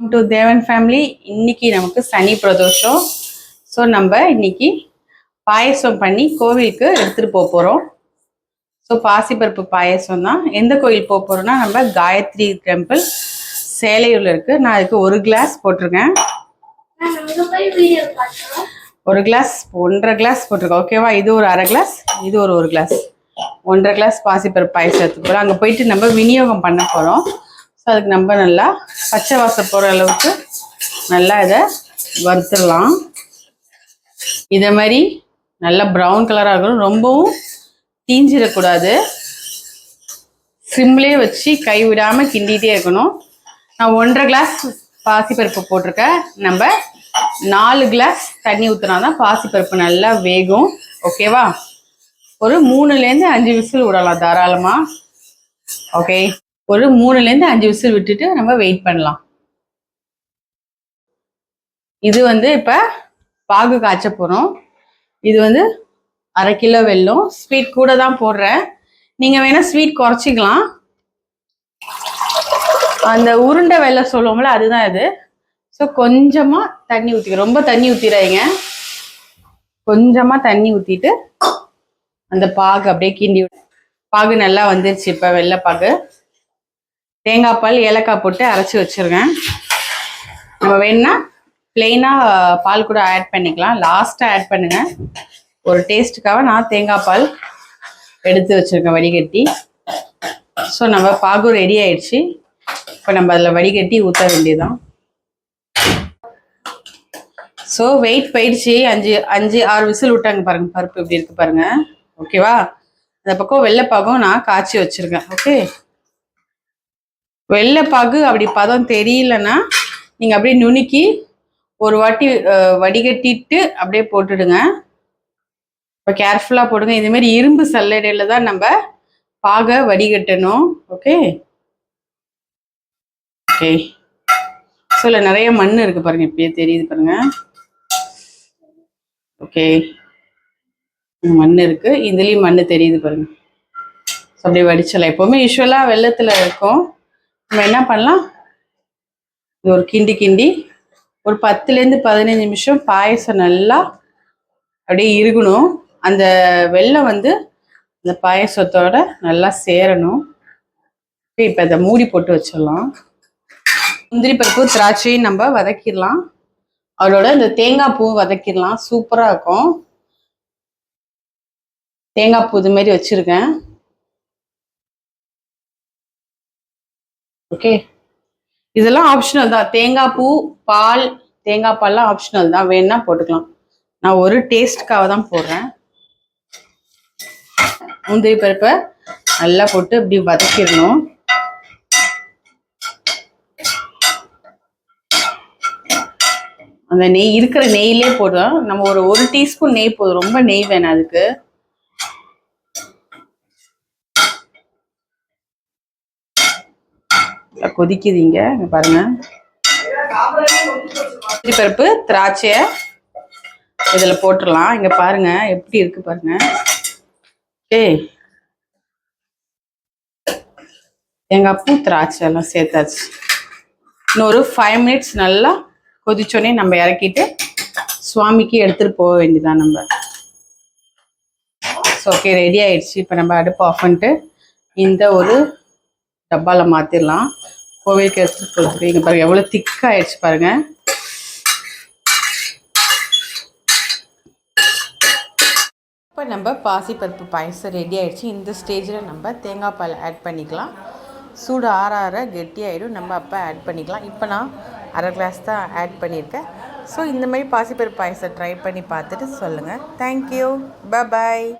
To தேவன் family இன்னைக்கு நமக்கு சனி பிரதோஷம். ஸோ நம்ம இன்னைக்கு பாயசம் பண்ணி கோவிலுக்கு எடுத்துகிட்டு போக போகிறோம் ஸோ பாசிப்பருப்பு பாயசம் தான். எந்த கோயில் போக போகிறோம்னா நம்ம காயத்ரி டெம்பிள் சேலையூரில் இருக்குது நான் அதுக்கு ஒரு கிளாஸ் போட்டிருக்கேன். ஒரு கிளாஸ் ஒன்றரை கிளாஸ் போட்டிருக்கேன் ஓகேவா இது ஒரு அரை கிளாஸ் இது ஒரு ஒரு கிளாஸ். ஒன்றரை கிளாஸ் பாசிப்பருப்பு பாயசம் எடுத்து போகிறோம் அங்கே போயிட்டு நம்ம விநியோகம் பண்ண போகிறோம் ஸோ அதுக்கு நம்ம நல்லா பச்சை வாசம் போகிற அளவுக்கு நல்லா இதை வறுத்துடலாம். இதை மாதிரி நல்லா ப்ரௌன் கலராக இருக்கணும். ரொம்பவும் தீஞ்சிடக்கூடாது. சிம்லேயே வச்சு கை விடாமல் கிண்டிகிட்டே இருக்கணும். நான் ஒன்றரை கிளாஸ் பாசிப்பருப்பு போட்டிருக்கேன். நம்ம நாலு கிளாஸ் தண்ணி ஊற்றினா தான் பாசிப்பருப்பு நல்லா வேகும். ஓகேவா ஒரு மூணுலேருந்து அஞ்சு விசில் விடலாம் தாராளமாக ஓகே ஒரு மூணுலேருந்து அஞ்சு விசில் விட்டுட்டு நம்ம வெயிட் பண்ணலாம். இது வந்து இப்போ பாகு காய்ச்ச போகிறோம் இது வந்து அரை கிலோ வெல்லம். ஸ்வீட் கூட தான் போடுறேன். நீங்கள் வேணால் ஸ்வீட் குறைச்சிக்கலாம். அந்த உருண்டை வெள்ளை சொல்லுவோம்ல அதுதான் இது. ஸோ கொஞ்சமாக தண்ணி ஊற்றிக்க ரொம்ப தண்ணி ஊற்றிடாதீங்க கொஞ்சமாக தண்ணி ஊற்றிட்டு அந்த பாகு அப்படியே கிண்டி பாகு நல்லா வந்துருச்சு இப்போ வெள்ளை பாகு. தேங்காய் பால் ஏலக்காய் போட்டு அரைச்சி வச்சிருக்கேன் நம்ம வேணும்னா பிளெயினாக பால் கூட ஆட் பண்ணிக்கலாம். லாஸ்ட்டாக ஆட் பண்ணுங்க. ஒரு டேஸ்ட்டுக்காக நான் தேங்காய் பால் எடுத்து வச்சுருக்கேன் வடிகட்டி. ஸோ நம்ம பாகு ரெடி ஆயிடுச்சு. இப்போ நம்ம அதில் வடிகட்டி ஊற்ற வேண்டியதுதான். ஸோ வெயிட் போயிடுச்சு. அஞ்சு அஞ்சு ஆறு விசில் விட்டாங்க பாருங்க. பருப்பு இப்படி இருக்கு பாருங்க. ஓகேவா அந்த பக்கம் வெள்ளைப்பாகும் நான் காய்ச்சி வச்சுருக்கேன். ஓகே வெள்ளைப்பாகு அப்படி பதம் தெரியலன்னா நீங்கள் அப்படியே நுணுக்கி ஒரு வாட்டி வடிகட்டிட்டு அப்படியே போட்டுடுங்க. இப்போ கேர்ஃபுல்லாக போடுங்க. இதுமாரி இரும்பு சல்லடையில் தான் நம்ம பாகை வடிகட்டணும். ஓகே ஓகே ஸோ இல்லை நிறைய மண் இருக்கு பாருங்க. இப்படியே தெரியுது பாருங்க. ஓகே மண் இருக்கு. இதுலேயும் மண் தெரியுது பாருங்க. ஸோ அப்படியே வடிச்சலாம் எப்போவுமே யூஸ்வலாக வெள்ளத்தில் இருக்கும். நம்ம என்ன பண்ணலாம்? இது ஒரு கிண்டி கிண்டி ஒரு பத்துலேருந்து பதினஞ்சு நிமிஷம் பாயசம் நல்லா அப்படியே இருக்கணும். அந்த வெள்ளம் வந்து அந்த பாயசத்தோட நல்லா சேரணும். இப்போ இதை மூடி போட்டு வச்சிடலாம். முந்திரி பருப்பு திராட்சையும் நம்ம வதக்கிடலாம். அதோட இந்த தேங்காய் பூ வதக்கிடலாம். சூப்பராக இருக்கும். தேங்காய் பூ இது மாதிரி வச்சுருக்கேன். ஓகே இதெல்லாம் ஆப்ஷனல் தான். தேங்காய் பூ பால் தேங்காய் பால்லாம் ஆப்ஷனல் தான். வேணா போட்டுக்கலாம். நான் ஒரு டேஸ்ட்காக தான் போடுறேன். முந்திரி பருப்பை நல்லா போட்டு இப்படி வதக்கிடணும். அந்த நெய் இருக்கிற நெய்யிலே போடுறோம். நம்ம ஒரு ஒரு டீஸ்பூன் நெய் போதும். ரொம்ப நெய் வேணாம் அதுக்கு. கொதிக்குதுங்க. இங்க பாருங்க. பருப்பு திராட்சைய இதுல போட்டுடலாம் இங்க பாருங்க எப்படி இருக்கு பாருங்க. ஏய் எங்கள் பூ திராட்சை எல்லாம் சேர்த்தாச்சு. இன்னொரு ஃபைவ் மினிட்ஸ் நல்லா கொதிச்சோடனே நம்ம இறக்கிட்டு சுவாமிக்கு எடுத்துட்டு போக வேண்டியதான் நம்ம. ஸோ ஓகே ரெடி ஆயிடுச்சு. இப்போ நம்ம அடுப்பு ஆஃப் பண்ணிட்டு இந்த ஒரு டப்பாவில் மாற்றிடலாம் கோவிலுக்கு எடுத்துகிட்டு போகிறதுக்கு இங்கே பாருங்க எவ்வளோ திக்காயிடுச்சு பாருங்கள் இப்போ நம்ம பாசிப்பருப்பு பாயசம் ரெடி ஆகிடுச்சு இந்த ஸ்டேஜில் நம்ம தேங்காய் பால் ஆட் பண்ணிக்கலாம். சூடு ஆற ஆற கெட்டியாகிடும் நம்ம அப்போ ஆட் பண்ணிக்கலாம். இப்போ நான் அரை கிளாஸ் தான் ஆட் பண்ணியிருக்கேன். ஸோ இந்த மாதிரி பாசிப்பருப்பு பாயசம் ட்ரை பண்ணி பார்த்துட்டு சொல்லுங்கள் தேங்க்யூ பாய்